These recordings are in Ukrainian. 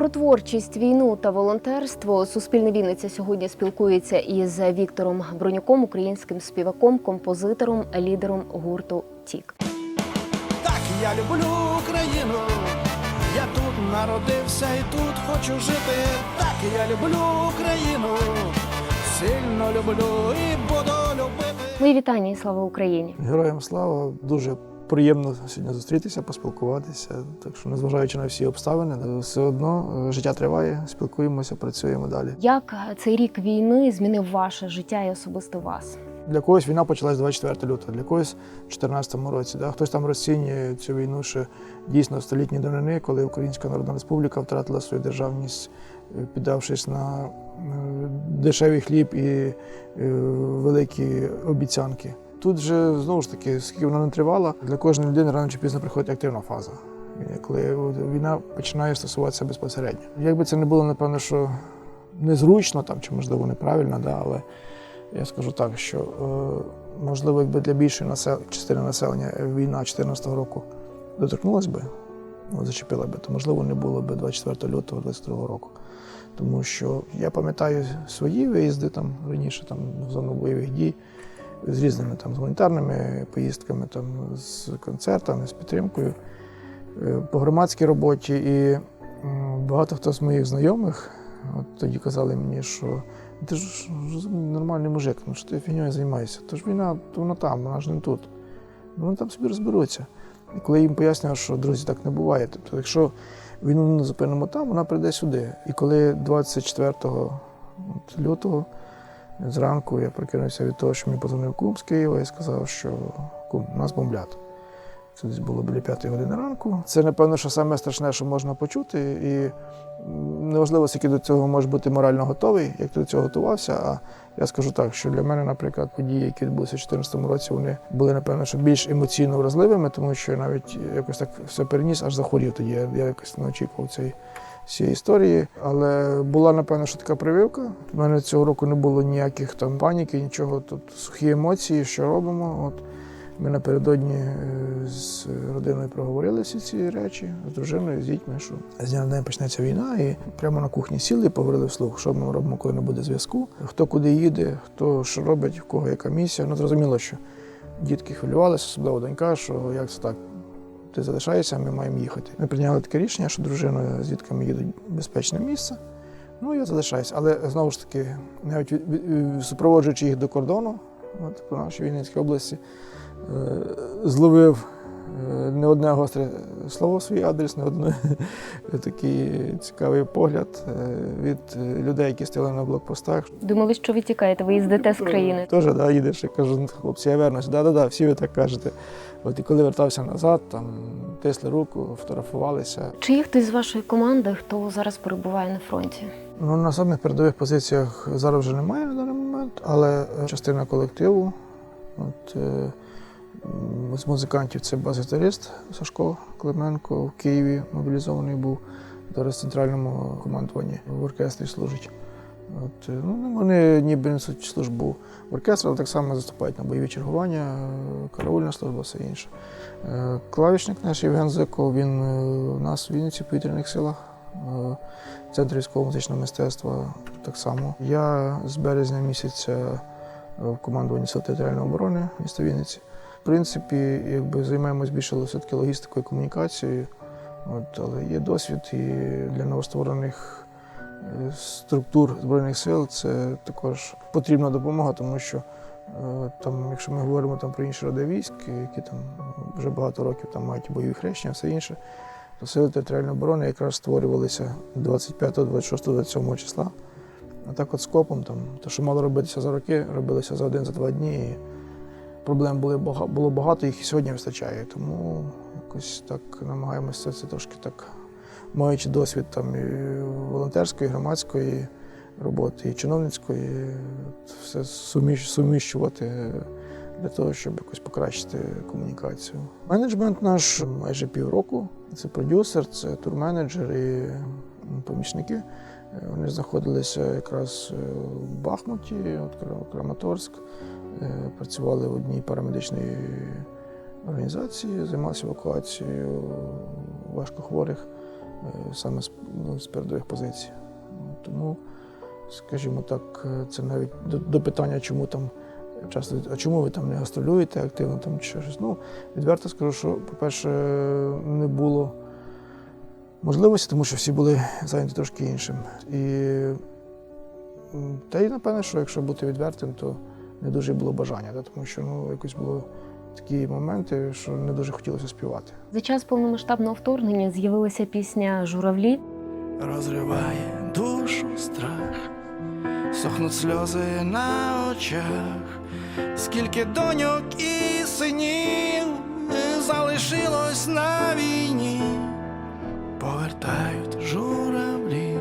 Про творчість, війну та волонтерство Суспільне Вінниця сьогодні спілкується із Віктором Бронюком, українським співаком, композитором, лідером гурту Тік. Так, я люблю Україну. Я тут народився і тут хочу жити. Так, я люблю Україну. Сильно люблю і буду любити. Мої вітання і слава Україні! Героям слава дуже приємно сьогодні зустрітися, поспілкуватися. Так що, незважаючи на всі обставини, все одно е, життя триває, спілкуємося, працюємо далі. Як цей рік війни змінив ваше життя і особисто вас? Для когось війна почалась 24 лютого, для когось в 2014 році. Да? Хтось там розцінює цю війну ще дійсно столітні давнини, коли Українська Народна Республіка втратила свою державність, е, піддавшись на е, дешевий хліб і е, великі обіцянки. Тут же знову ж таки, скільки вона не тривала, для кожної людини рано чи пізно приходить активна фаза, коли війна починає стосуватися безпосередньо. Якби це не було, напевно, що незручно там, чи можливо неправильно, да, але я скажу так, що е, можливо, якби для більшої частини населення війна 2014 року доторкнулась би, от, зачепила би, то можливо не було б 24 лютого 2022 року. Тому що я пам'ятаю свої виїзди там раніше там, в зону бойових дій з різними там, з гуманітарними поїздками, там, з концертами, з підтримкою е, по громадській роботі. І багато хто з моїх знайомих от тоді казали мені, що ти ж нормальний мужик, ну що ти фігньою займаєшся? То ж війна, то вона там, вона ж не тут. Ну, Вони там собі розберуться. І коли я їм пояснював, що друзі, так не буває. Тобто, якщо війну не зупинимо там, вона прийде сюди. І коли 24 лютого зранку я прокинувся від того, що мені позвонив кум з Києва і сказав, що кум, нас бомблять. Це десь було біля п'ятої години ранку. Це, напевно, що саме страшне, що можна почути. І неважливо, скільки до цього може бути морально готовий, як ти до цього готувався. А я скажу так, що для мене, наприклад, події, які відбулися у 2014 році, вони були, напевно, що більш емоційно вразливими, тому що я навіть якось так все переніс, аж захворів тоді. Я, я якось не очікував цієї всієї історії. Але була, напевно, що така прививка. У мене цього року не було ніяких там паніки, нічого. Тут сухі емоції, що робимо. От ми напередодні е, з родиною проговорили всі ці речі, з дружиною, з дітьми, що з дня на день почнеться війна, і прямо на кухні сіли і поговорили вслух, що ми робимо, коли не буде зв'язку, хто куди їде, хто що робить, в кого яка місія. Ну, зрозуміло, що дітки хвилювалися, особливо донька, що як це так. Ти залишаєшся, ми маємо їхати. Ми прийняли таке рішення, що дружина з дітками їдуть в безпечне місце. Ну, я залишаюся. Але знову ж таки, навіть від- від- супроводжуючи їх до кордону, от, по нашій Вінницькій області, е, зловив е, не одне гостре слово в свій адрес, не один такий цікавий погляд е, від е, людей, які стояли на блокпостах. Думали, що ви тікаєте, ви їздите з країни. Теж да, їдеш і кажу, хлопці, я вернусь. Да-да-да, всі ви так кажете. От і коли вертався назад, там тисли руку, фотографувалися. Чи є хтось з вашої команди, хто зараз перебуває на фронті? Ну, на самих передових позиціях зараз вже немає на даний момент, але е, частина колективу. От, е, з музикантів це бас-гітарист Сашко Клименко в Києві мобілізований був. Зараз в центральному командуванні в оркестрі служить. От, е, ну, вони ніби несуть службу в оркестрі, але так само заступають на бойові чергування, караульна служба, все інше. Е, Клавішник наш Євген Зиков, він е, у нас в Вінниці в повітряних силах. Центр військового музичного мистецтва так само. Я з березня місяця в командуванні Сил територіальної оборони міста Вінниці. В принципі, якби займаємось більше все-таки логістикою і комунікацією. От, але є досвід і для новостворених е, структур Збройних сил це також потрібна допомога, тому що е, там, якщо ми говоримо там, про інші роди військ, які там вже багато років там мають бойові хрещення, все інше, то сили територіальної оборони якраз створювалися 25, 26, 27 числа. А так от скопом, там, те, що мало робитися за роки, робилося за один, за дні. Проблем були було багато, їх і сьогодні вистачає. Тому якось так намагаємося це трошки так, маючи досвід там і волонтерської, і громадської роботи, і чиновницької, все суміщ, суміщувати для того, щоб якось покращити комунікацію. Менеджмент наш майже півроку. Це продюсер, це турменеджер і помічники. Вони знаходилися якраз в Бахмуті, от Краматорськ. Е, Працювали в одній парамедичній організації, займалися евакуацією важкохворих е, саме з, ну, передових позицій. Тому, скажімо так, е, це навіть до, до питання, чому там часто, а чому ви там не гастролюєте активно там чи щось. Ну, відверто скажу, що, по-перше, не було можливості, тому що всі були зайняті трошки іншим. І та й напевне, що якщо бути відвертим, то не дуже було бажання, да, тому що ну, якось було такі моменти, що не дуже хотілося співати. За час повномасштабного вторгнення з'явилася пісня Журавлі. розриває душу страх, сохнуть сльози на очах, скільки доньок і синів залишилось на війні, повертають журавлі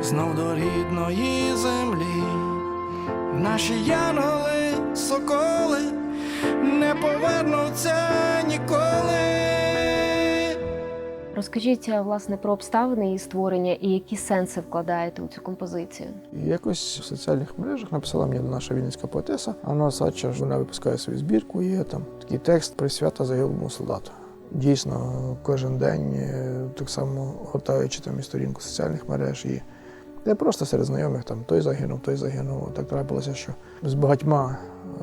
знов до рідної землі, наші янголи, соколи не повернуться ніколи. Розкажіть е, власне про обставини її створення і які сенси вкладаєте у цю композицію. Якось в соціальних мережах написала мені наша вінницька поетеса Анна Сача, вона випускає свою збірку, є там такий текст присвята загиблому солдату. Дійсно, кожен день, е, так само гортаючи там і сторінку соціальних мереж, і де просто серед знайомих там той загинув, той загинув. Так трапилося, що з багатьма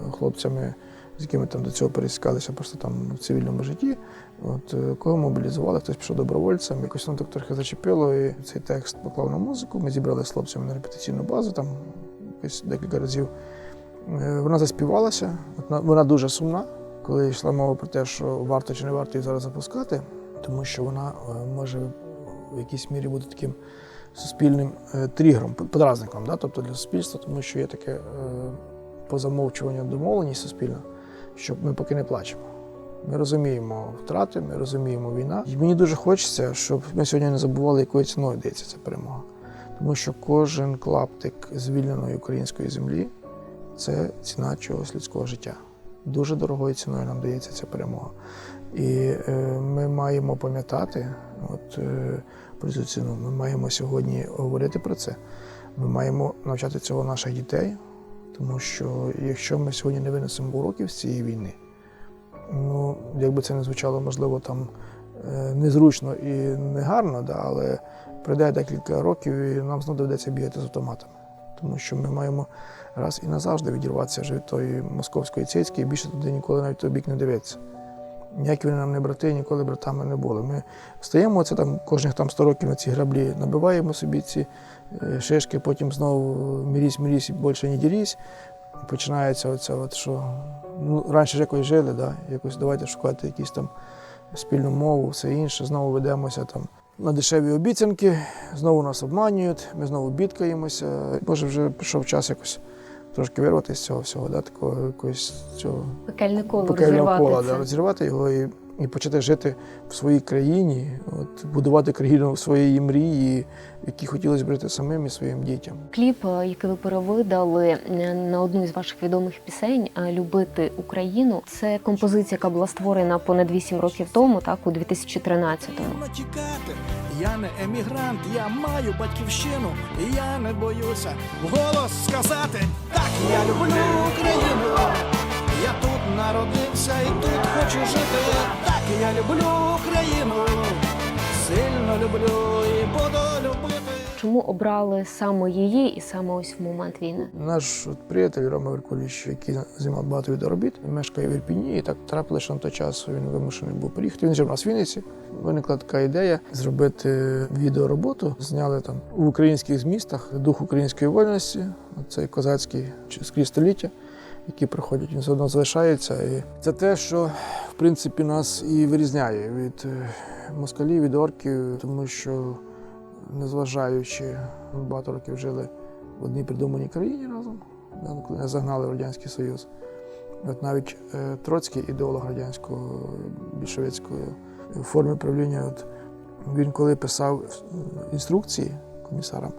е, хлопцями, з якими там до цього пересікалися просто там в цивільному житті. От е, кого мобілізували, хтось пішов добровольцем, якось воно так трохи зачепило, і цей текст поклав на музику. Ми зібрали з хлопцями на репетиційну базу, там якось декілька разів. Е, Вона заспівалася, вона дуже сумна, коли йшла мова про те, що варто чи не варто її зараз запускати, тому що вона може в якійсь мірі бути таким суспільним е, тригером, подразником, да? тобто для суспільства, тому що є таке е, по замовчуванню домовленість суспільна, що ми поки не плачемо. Ми розуміємо втрати, ми розуміємо війна. І мені дуже хочеться, щоб ми сьогодні не забували, якою ціною дається ця перемога. Тому що кожен клаптик звільненої української землі це ціна чогось людського життя. Дуже дорогою ціною нам дається ця перемога. І е, ми маємо пам'ятати от, е, про ціну. Ми маємо сьогодні говорити про це. Ми маємо навчати цього наших дітей, тому що якщо ми сьогодні не винесемо уроків з цієї війни, ну, якби це не звучало, можливо, там е, незручно і негарно, да, але пройде декілька років і нам знову доведеться бігати з автоматами. Тому що ми маємо раз і назавжди відірватися вже від тої московської цицьки і більше туди ніколи навіть той не дивитися. Ніякі вони нам не брати, ніколи братами не були. Ми стоїмо це там кожних там 100 років на ці граблі, набиваємо собі ці е, шишки, потім знову мірісь, мірісь більше не дірісь. Починається оце, от, що ну, раніше ж якось жили, да? якось давайте шукати якісь там спільну мову, все інше, знову ведемося там на дешеві обіцянки, знову нас обманюють, ми знову бідкаємося. Може, вже прийшов час якось трошки вирватися з цього всього, да? такого якогось цього Пекельне коло пекельного розірвати кола, це. да, розірвати його і, і почати жити в своїй країні, от, будувати країну своєї мрії, які хотілося б жити самим і своїм дітям. Кліп, е, який ви перевидали е, на одну із ваших відомих пісень е, Любити Україну. Це композиція, яка була створена понад 8 років тому, так у 2013-му. Не тікати, я не емігрант, я маю батьківщину, і я не боюся вголос сказати так, я люблю Україну. Я тут народився і тут хочу жити. Так, я люблю Україну. Сильно люблю і буду любити. Чому обрали саме її і саме ось в момент війни? Наш приятель Рома Веркуліч, який знімав багато відеоробіт, мешкає в Ірпіні, і так трапилося, що на той час він вимушений був приїхати. Він жив нас в Вінниці. Виникла така ідея зробити відеороботу. Зняли там в українських змістах дух української вольності, цей козацький скрізь століття, які проходять, він все одно залишається. І це те, що в принципі нас і вирізняє від е, москалів, від орків, тому що незважаючи, багато років жили в одній придуманій країні разом, ну, коли нас загнали Радянський Союз. От навіть е, Троцький, ідеолог радянського більшовицької форми правління, от, він коли писав інструкції комісарам,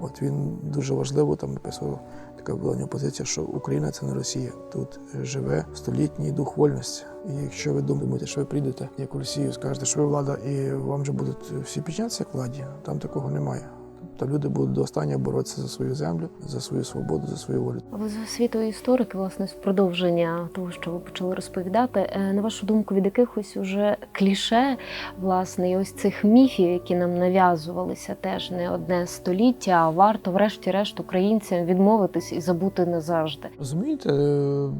от він дуже важливо там написав, така була нього позиція, що Україна це не Росія. Тут е, живе столітній дух вольності. І якщо ви думаєте, що ви прийдете як у Росію, скажете, що ви влада, і вам же будуть всі піднятися як владі, там такого немає. То люди будуть до останнього боротися за свою землю, за свою свободу, за свою волю. Ви за освітою історики, власне, з продовження того, що ви почали розповідати. е, На вашу думку, від якихось уже кліше, власне, і ось цих міфів, які нам нав'язувалися теж не одне століття, а варто, врешті-решт, українцям відмовитись і забути назавжди. Розумієте, е,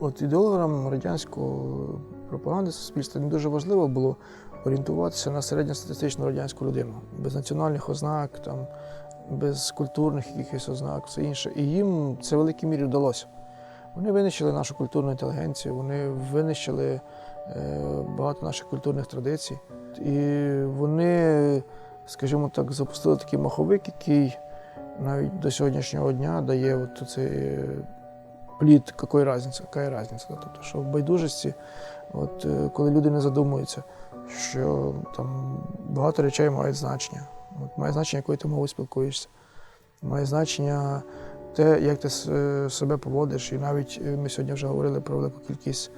от ідеологам радянського пропаганди суспільства не дуже важливо було орієнтуватися на середньостатистичну радянську людину, без національних ознак, там, без культурних якихось ознак, все інше. І їм це в великій мірі вдалося. Вони винищили нашу культурну інтелігенцію, вони винищили е, багато наших культурних традицій. І вони, скажімо так, запустили такий маховик, який навіть до сьогоднішнього дня дає от цей е, плід, якої різниці, яка різниця. Тобто, що в байдужості, от, е, коли люди не задумуються, що там багато речей мають значення. От, має значення, якою ти мовою спілкуєшся. Має значення те, як ти е, себе поводиш. І навіть е, ми сьогодні вже говорили про велику кількість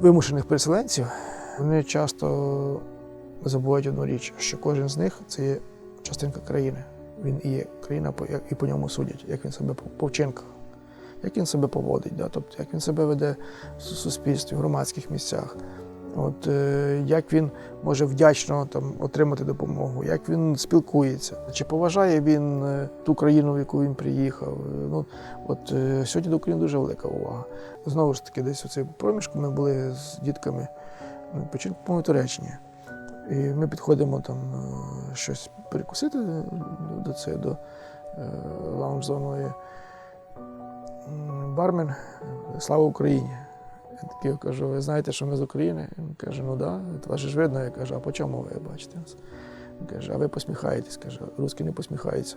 вимушених переселенців. Вони часто забувають одну річ, що кожен з них це є частинка країни. Він і є країна, і по ньому судять, як він себе по- вчинках, як він себе поводить, да? тобто як він себе веде в суспільстві, в громадських місцях. От, е, як він може вдячно там, отримати допомогу, як він спілкується, чи поважає він е, ту країну, в яку він приїхав. Е, Ну, от, сьогодні до України дуже велика увага. Знову ж таки, десь у цей проміжку ми були з дітками на початку по Туреччині. І ми підходимо там щось перекусити до це, до лаунж-зоної. Бармен, слава Україні! Я такий кажу, ви знаєте, що ми з України? Він каже, ну да. вас ж видно. Я кажу, а по чому ви бачите нас? Він каже, а ви посміхаєтесь, каже, русські не посміхаються.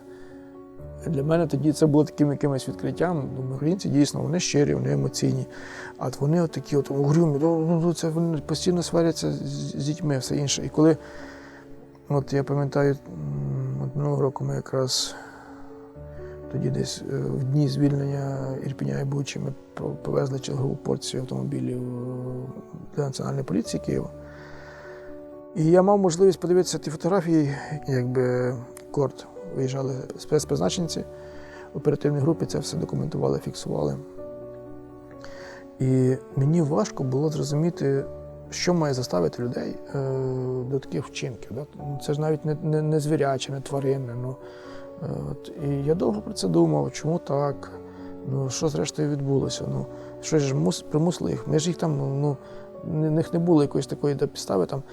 Для мене тоді це було таким якимось відкриттям. Думаю, українці дійсно вони щирі, вони емоційні. А вони от такі от угрюмі, ну, ну, ну, це вони постійно сваряться з дітьми, все інше. І коли, от я пам'ятаю, от минулого року ми якраз тоді десь е, в дні звільнення Ірпіня і Бучі ми повезли чергову порцію автомобілів е, для Національної поліції Києва. І я мав можливість подивитися ті фотографії, якби корт виїжджали спецпризначенці оперативної групи, це все документували, фіксували. І мені важко було зрозуміти, що має заставити людей е, до таких вчинків. Це ж навіть не, звіряче, не тваринне. Ну, от, і я довго про це думав, чому так? Ну, що зрештою відбулося? Ну, що ж мус, примусили їх? Ми ж їх там, ну, в них не було якоїсь такої підстави, там,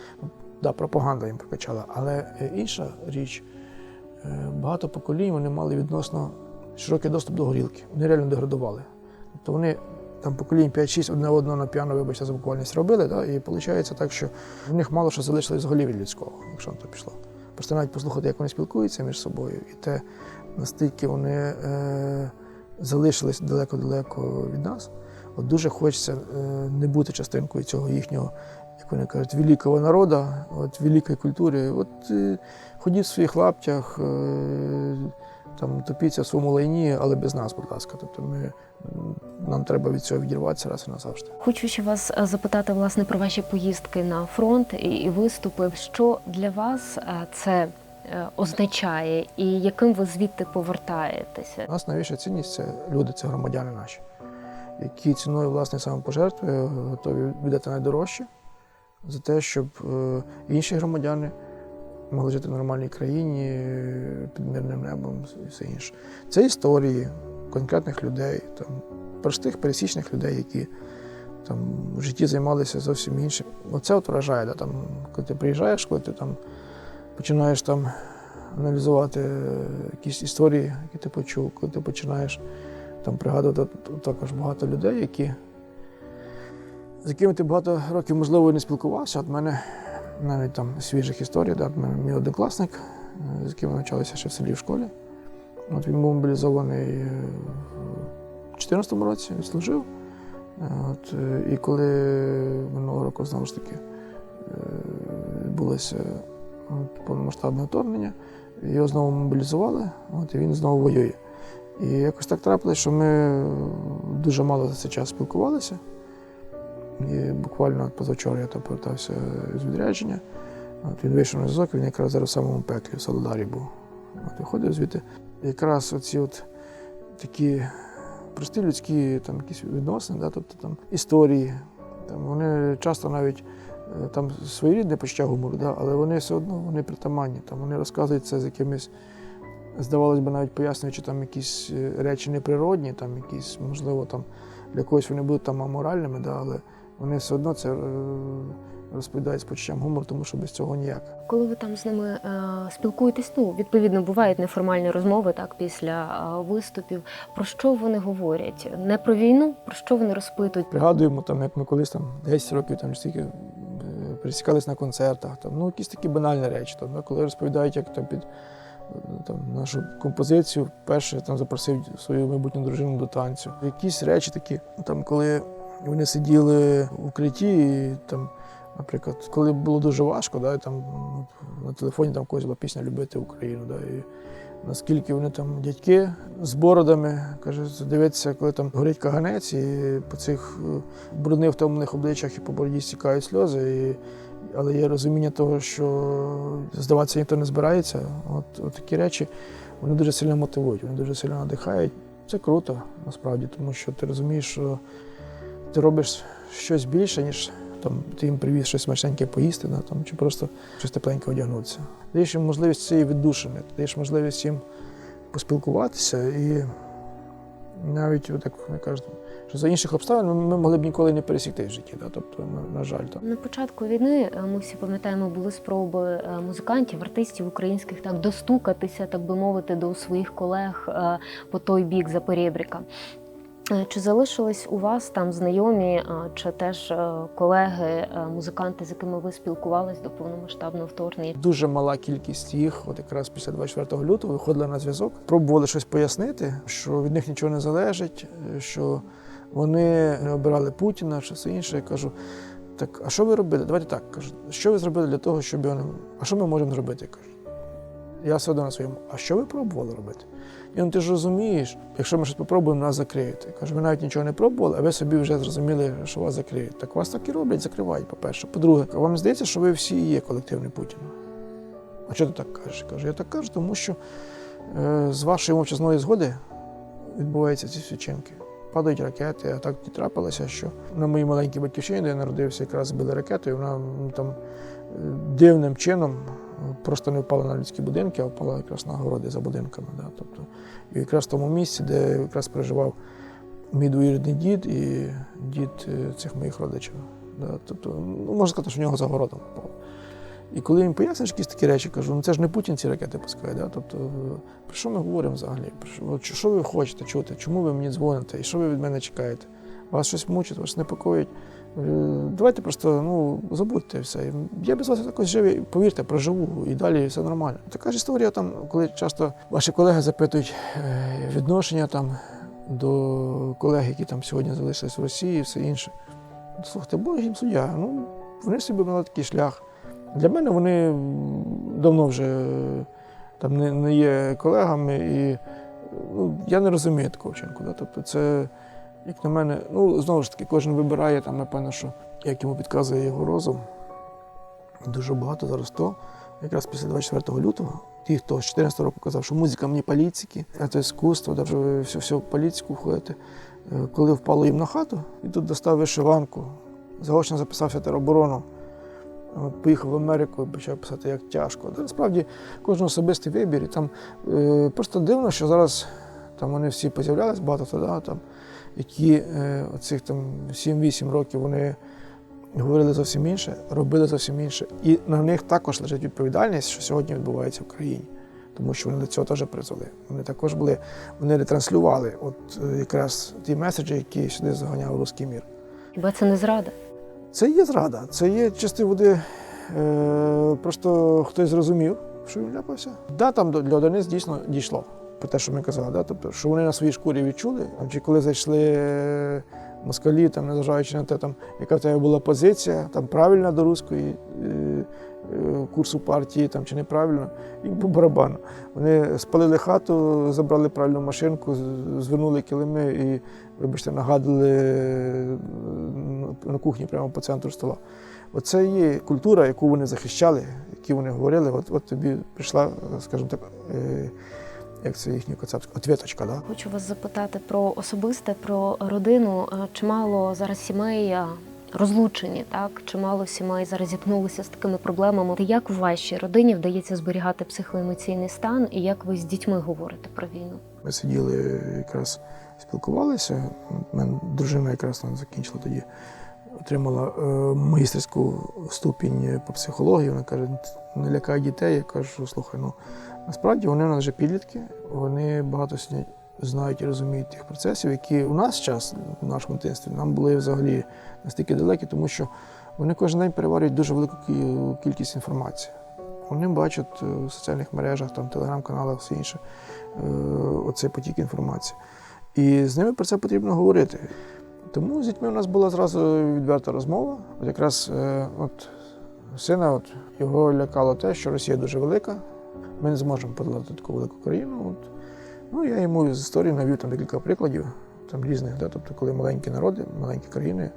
да, пропаганда їм прокачала. Але е, інша річ, е, багато поколінь вони мали відносно широкий доступ до горілки. Вони реально деградували. Тобто вони там поколінь 5-6 одне одного на п'яно, вибачте, за буквальність робили, да? і виходить так, що в них мало що залишилось з голів людського, якщо на то пішло. Просто навіть послухати, як вони спілкуються між собою, і те, настільки вони е, залишились далеко-далеко від нас. От дуже хочеться е, не бути частинкою цього їхнього, як вони кажуть, великого народу, от великої культури. От е, ходіть в своїх лаптях, е, там топіться в своєму лайні, але без нас, будь ласка. Тобто ми, нам треба від цього відірватися раз і назавжди. Хочу ще вас е, запитати власне про ваші поїздки на фронт і, виступи. Що для вас е, це е, означає, і яким ви звідти повертаєтеся? У нас найвища цінність це люди, це громадяни наші, які ціною власне самопожертви готові віддати найдорожче за те, щоб інші громадяни могли жити в нормальній країні під мирним небом і все інше. Це історії конкретних людей, там, простих пересічних людей, які там, в житті займалися зовсім іншим. Оце от вражає, да, там, коли ти приїжджаєш, коли ти там починаєш там аналізувати якісь історії, які ти почув, коли ти починаєш там пригадувати також багато людей, які, з якими ти багато років, можливо, і не спілкувався. От мене навіть там свіжих історій, да, мій однокласник, е, з яким ми навчалися ще в селі в школі. От він був мобілізований е, в 2014 році, відслужив. Е, От, і коли минулого року знову ж таки відбулося повномасштабне вторгнення, його знову мобілізували, от, і він знову воює. І якось так трапилось, що ми дуже мало за цей час спілкувалися. І буквально позавчора я там повертався з відрядження. От він вийшов на зв'язок, він якраз зараз в самому пеклі в Солодарі був. От виходив звідти. Якраз оці от такі прості людські там, якісь відносини, да, тобто там історії. Там, вони часто навіть е, там своєрідне почуття гумору, да, але вони все одно вони притаманні. Там, вони розказують це з якимись, здавалось би, навіть пояснюючи там якісь е, речі неприродні, там якісь, можливо, там для когось вони будуть там аморальними, да, але вони все одно це е, розповідають з почуттям гумору, тому що без цього ніяк. Коли ви там з ними е, спілкуєтесь, ну відповідно бувають неформальні розмови так після е, виступів. Про що вони говорять? Не про війну, про що вони розпитують? Пригадуємо, там, як ми колись там 10 років там, стільки е, пересікались на концертах, там, ну, якісь такі банальні речі. Там, коли розповідають, як там, під е, там, нашу композицію вперше там, запросив свою майбутню дружину до танцю. Якісь речі такі, там, коли вони сиділи в укритті, і, там, наприклад, коли було дуже важко, да, і, там, на телефоні там когось була пісня Любити Україну. Да, і, Наскільки вони там дядьки з бородами, каже, дивиться, коли там горить каганець, і по цих е, брудних втомлених обличчях і по бороді стікають сльози. І, але є розуміння того, що здаватися ніхто не збирається. От, от такі речі вони дуже сильно мотивують, вони дуже сильно надихають. Це круто насправді, тому що ти розумієш, що ти робиш щось більше, ніж там, ти їм привіз щось смачненьке поїсти, да, там, чи просто щось тепленьке одягнутися. Даєш їм можливість цієї віддушини, даєш можливість їм поспілкуватися і навіть так вони кажуть, що за інших обставин ми, могли б ніколи не пересікти в житті. Да? Тобто, на, на жаль, там. На початку війни е, ми всі пам'ятаємо, були спроби е, музикантів, артистів українських так достукатися, так би мовити, до своїх колег е, по той бік за перебріка. Е, Чи залишились у вас там знайомі, е, чи теж е, колеги, музиканти, з якими ви спілкувались до повномасштабного вторгнення? Дуже мала кількість їх, от якраз після 24 лютого, виходили на зв'язок, пробували щось пояснити, що від них нічого не залежить, що вони не обирали Путіна чи все інше. Я кажу, так, а що ви робили? Давайте так кажу, що ви зробили для того, щоб його. А що ми можемо зробити? Кажу. Я все одно на своєму, а що ви пробували робити? І ну ти ж розумієш, якщо ми щось попробуємо, нас закриють. Я кажу, ви навіть нічого не пробували, а ви собі вже зрозуміли, що вас закриють. Так вас так і роблять, закривають, по-перше. По-друге, вам здається, що ви всі є колективний Путін. А чого ти так кажеш? Я кажу, я так кажу, тому що е, з вашої мовчазної згоди відбуваються ці всі вчинки. Падають ракети, а так і трапилося, що на моїй маленькій батьківщині, де я народився, якраз збили ракету, і вона там е, дивним чином просто не впала на людські будинки, а впала якраз на городи за будинками. Да. Тобто, і якраз в тому місці, де якраз проживав мій двоюрідний дід і дід е, цих моїх родичів. Да. Тобто, ну, можна сказати, що в нього за городом впав. І коли їм поясниш якісь такі речі, кажу, ну це ж не Путін ці ракети пускає. Да? Тобто, про що ми говоримо взагалі? Що, що ви хочете чути? Чому ви мені дзвоните? І що ви від мене чекаєте? Вас щось мучить, вас непокоїть. Е, Давайте просто ну, забудьте все. Я без вас також живий, повірте, проживу і далі все нормально. Така ж історія, там, коли часто ваші колеги запитують е, відношення там, до колег, які там сьогодні залишились в Росії і все інше. Слухайте, Бог їм суддя. Ну, вони собі обрали такий шлях. Для мене вони давно вже е, там не, не є колегами, і ну, я не розумію такого вчинку. Да? Тобто це, як на мене, ну знову ж таки, кожен вибирає там, напевно, що як йому підказує його розум. Дуже багато зараз то, якраз після 24 лютого, ті, хто з 14 року казав, що музика мені політики, це іскусство, да, вже ви все, все в політику входите. Е, Коли впало їм на хату, і тут достав вишиванку, заочно записався тероборону. Поїхав в Америку і почав писати, як тяжко. Та, насправді кожен особистий вибір. І там е, просто дивно, що зараз там вони всі поз'являлись, багато там, які е, оцих там 7-8 років вони говорили зовсім інше, робили зовсім інше. І на них також лежить відповідальність, що сьогодні відбувається в країні. Тому що вони до цього теж призвели. Вони також були, вони ретранслювали от е, якраз ті меседжі, які сюди заганяв русський мір. Хіба це не зрада? Це є зрада, це є чисті води. Е, просто хтось зрозумів, що він ляпався. Да, там до- для одиниць дійсно дійшло. Про те, що ми казали, да? тобто, що вони на своїй шкурі відчули, чи коли зайшли е, москалі, там, незважаючи на те, там, яка в тебе була позиція, там правильна до руської е, е, курсу партії там, чи неправильно, їм по барабану. Вони спалили хату, забрали правильну машинку, звернули килими і, вибачте, нагадали на кухні прямо по центру стола. Оце є культура, яку вони захищали, яку вони говорили. От, от тобі прийшла, скажімо так, як це їхня коцапська, отвіточка, да? Хочу вас запитати про особисте, про родину. Е, Чимало зараз сімей е, розлучені, так? Чимало сімей зараз зіткнулися з такими проблемами. Як в вашій родині вдається зберігати психоемоційний стан і як ви з дітьми говорите про війну? Ми сиділи якраз спілкувалися. У мене дружина якраз там закінчила тоді, отримала е, магістерську ступінь по психології. Вона каже, не лякай дітей. Я кажу, слухай, ну насправді вони у нас вже підлітки, вони багато знають і розуміють тих процесів, які у нас час в нашому дитинстві нам були взагалі настільки далекі, тому що вони кожен день переварюють дуже велику кількість інформації. Вони бачать е, в соціальних мережах, там, телеграм-каналах, все інше, е, оцей потік інформації. І з ними про це потрібно говорити. Тому з дітьми у нас була зразу відверта розмова. От якраз е, от, сина от, його лякало те, що Росія дуже велика, ми не зможемо подолати таку велику країну. От. Ну, я йому з історії навів там декілька прикладів, там різних, да, тобто, коли маленькі народи, маленькі країни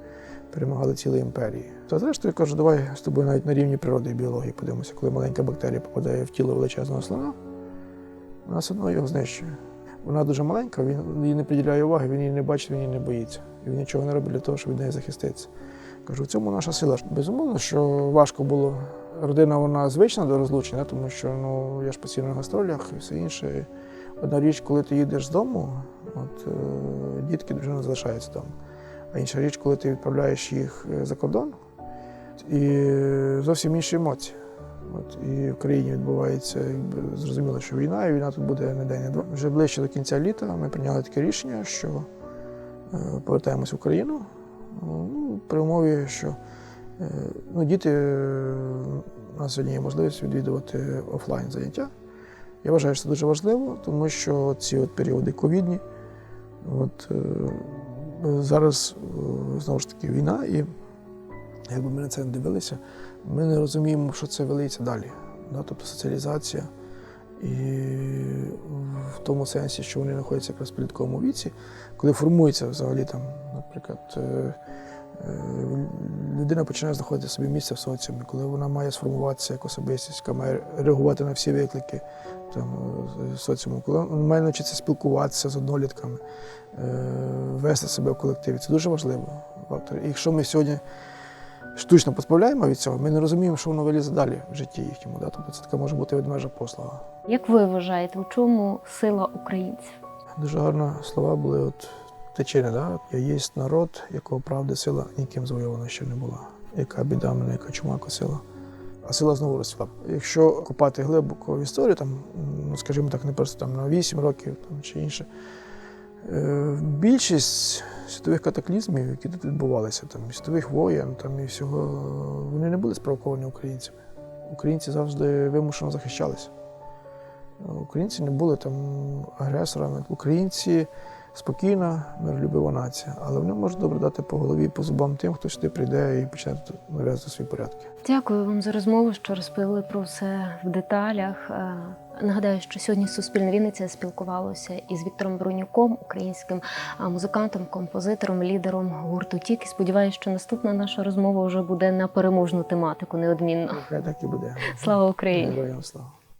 перемагали цілі імперії. Та зрештою я кажу, давай з тобою навіть на рівні природи і біології подивимося, коли маленька бактерія попадає в тіло величезного слона, вона все одно його знищує. Вона дуже маленька, він їй не приділяє уваги, він її не бачить, він її не боїться. І він нічого не робить для того, щоб від неї захиститися. Кажу, в цьому наша сила. Безумовно, що важко було. Родина вона звична до розлучення, тому що ну, я ж постійно на гастролях і все інше. Одна річ, коли ти їдеш з дому, от, е, дітки дружина залишаються вдома. А інша річ, коли ти відправляєш їх е, за кордон, і зовсім інші емоції. От, і в країні відбувається якби, зрозуміло, що війна, і війна тут буде не день, не два. Вже ближче до кінця літа ми прийняли таке рішення, що е, повертаємось в Україну. Ну, при умові, що е, ну, діти е, у нас сьогодні є можливість відвідувати офлайн заняття. Я вважаю, що це дуже важливо, тому що ці от періоди ковідні, от, е, зараз знову ж таки війна, і якби ми на це не дивилися, ми не розуміємо, що це велиться далі. Да? Тобто соціалізація. І в тому сенсі, що вони знаходяться якраз в підлітковому віці, коли формується взагалі там, наприклад, е, е, людина починає знаходити собі місце в соціумі, коли вона має сформуватися як особистість, яка має реагувати на всі виклики там, е, соціуму, коли вона має навчитися спілкуватися з однолітками, вести себе в колективі. Це дуже важливо. І якщо ми сьогодні штучно позбавляємо від цього, ми не розуміємо, що воно вилізе далі в житті їхньому. Да? Тобто це така може бути ведмежа послуга. Як ви вважаєте, у чому сила українців? Дуже гарні слова були от течини, да? Я є народ, якого правди сила ніким завойована ще не була. Яка біда мене, яка чума косила. А сила знову росла. Якщо копати глибоко в історію, там, ну, скажімо так, не просто там, на 8 років там, чи інше, більшість світових катаклізмів, які тут відбувалися, там, і світових воєн там, і всього, вони не були спровоковані українцями. Українці завжди вимушено захищалися. Українці не були там агресорами. Українці спокійна, миролюбива нація, але вони можуть добре дати по голові по зубам тим, хто сюди прийде і почне нав'язувати свої порядки. Дякую вам за розмову, що розповіли про все в деталях. Нагадаю, що сьогодні Суспільне Вінниця спілкувалося із Віктором Бронюком, українським музикантом, композитором, лідером гурту Тік. І сподіваюся, що наступна наша розмова вже буде на переможну тематику неодмінно. Хай так і буде. Слава Україні! Героям слава.